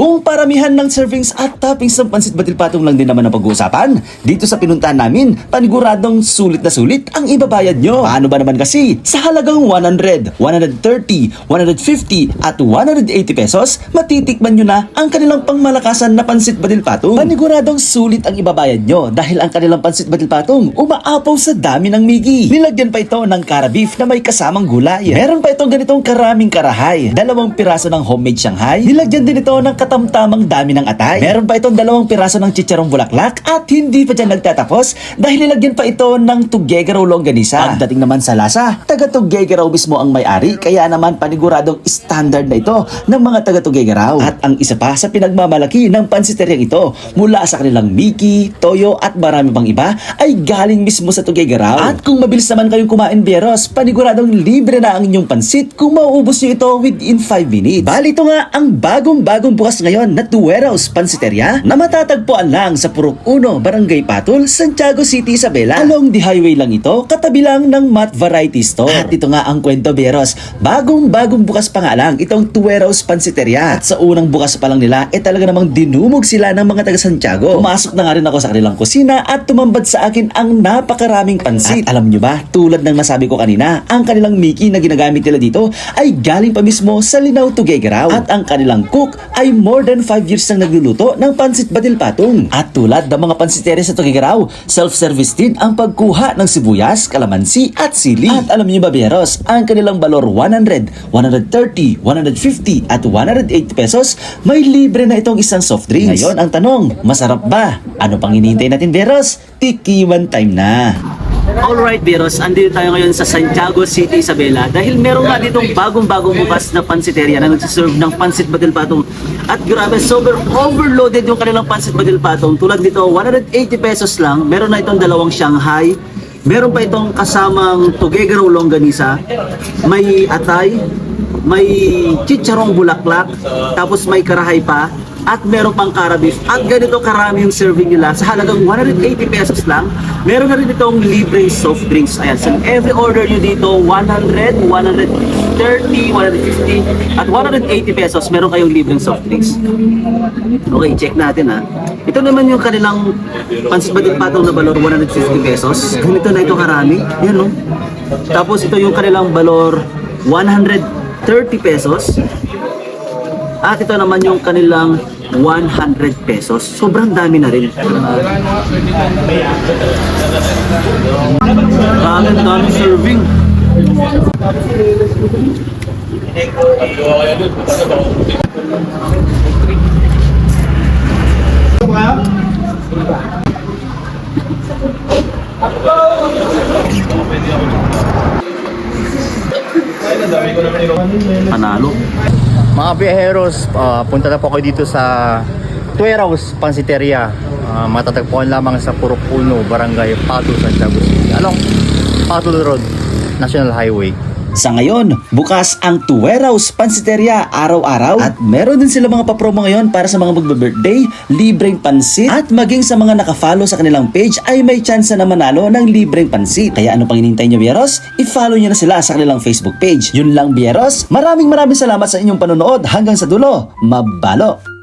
Who Kung paramihan ng servings at toppings ng pansit batil patong lang din naman ang pag-uusapan, dito sa pinuntahan namin, paniguradong sulit na sulit ang ibabayad nyo. Paano ba naman kasi? Sa halagang 100, 130, 150 at 180 pesos, matitikman nyo na ang kanilang pangmalakasan na pansit batil patong. Paniguradong sulit ang ibabayad nyo dahil ang kanilang pansit batil patong umaapaw sa dami ng migi. Nilagyan pa ito ng beef na may kasamang gulay. Meron pa itong ganitong karaming karahay, dalawang piraso ng homemade Shanghai, nilagyan din ito ng katamtamang dami ng atay. Meron pa itong dalawang piraso ng chicharong bulaklak at hindi pa dyan nagtatapos dahil nilagyan pa ito ng tugegaraw longganisa. Pagdating naman sa lasa, taga tugegaraw mismo ang may-ari kaya naman paniguradong standard na ito ng mga taga tugegaraw. At ang isa pa sa pinagmamalaki ng pansiteryang ito mula sa kanilang Miki, Toyo at marami pang iba ay galing mismo sa tugegaraw. At kung mabilis naman kayong kumain beros, paniguradong libre na ang inyong pansit kung mauubos nyo ito within 5 minutes. Bali ito nga ang bagong-bagong bukas ngayon na Tuweros Pansiteria na matatagpuan lang sa Purok 1, Barangay Patol, Santiago City, Isabela. Along the highway lang ito, katabi ng Mat Variety Store. At ito nga ang kwento beros, bagong-bagong bukas pa nga lang itong Tuweros Pansiteria. At sa unang bukas pa lang nila, eh talaga namang dinumog sila ng mga taga Santiago. Pumasok na nga rin ako sa kanilang kusina at tumambad sa akin ang napakaraming pansit. At alam nyo ba, tulad ng nasabi ko kanina, ang kanilang Mickey na ginagamit nila dito ay galing pa mismo sa Linaw Tugegaraw. At ang kanilang cook ay more 5 years nang nagluluto ng pansit batil patong. At tulad ng mga pansiteria sa Tugegaraw, self-service din ang pagkuha ng sibuyas, kalamansi at sili. At alam niyo ba, Beros, ang kanilang balor 100, 130, 150 at 180 pesos, may libre na itong isang soft drinks. Ngayon, ang tanong, masarap ba? Ano pang hinihintay natin, Beros? Tikiman time na! Alright, Beros, andito tayo ngayon sa Santiago City, Isabela. Dahil meron nga ditong bagong-bagong bukas na pansiteria na nagsiserve ng pansit badil patong. At grabe, super overloaded yung kanilang pansit badil patong. Tulad nito, 180 pesos lang. Meron na itong dalawang Shanghai. Meron pa itong kasamang tugegaraw longganisa. May atay. May chicharong bulaklak. Tapos may karahay pa at meron pang karabif at ganito karami yung serving nila sa halagang 180 pesos lang. Meron na rin itong libre soft drinks. Ayan so every order nyo dito 100, 130, 150 at 180 pesos meron kayong libreng soft drinks. Okay check natin ha. Ito naman yung kanilang pansit batil patong na balor 150 pesos. Ganito na ito karami. Yan no? Tapos ito yung kanilang balor 130 pesos at ito naman yung kanilang 100 pesos. Sobrang dami na rin. Dami, dami serving. Panalo. Mga biyaheros, ah, punta na po kayo dito sa Tueraus Pansiteria. Ah, matatagpuan lamang sa Purok 1, Barangay Pato, Santiago City. Along Pato Road, National Highway. Sa ngayon, bukas ang Tuweraus Pansiteria araw-araw at meron din sila mga papromo ngayon para sa mga magbe-birthday, libreng pansit at maging sa mga nakafollow sa kanilang page ay may chance na manalo ng libreng pansit. Kaya ano pang hinintay nyo, Bieros? I-follow nyo na sila sa kanilang Facebook page. Yun lang, Bieros. Maraming maraming salamat sa inyong panonood hanggang sa dulo. Mabalo!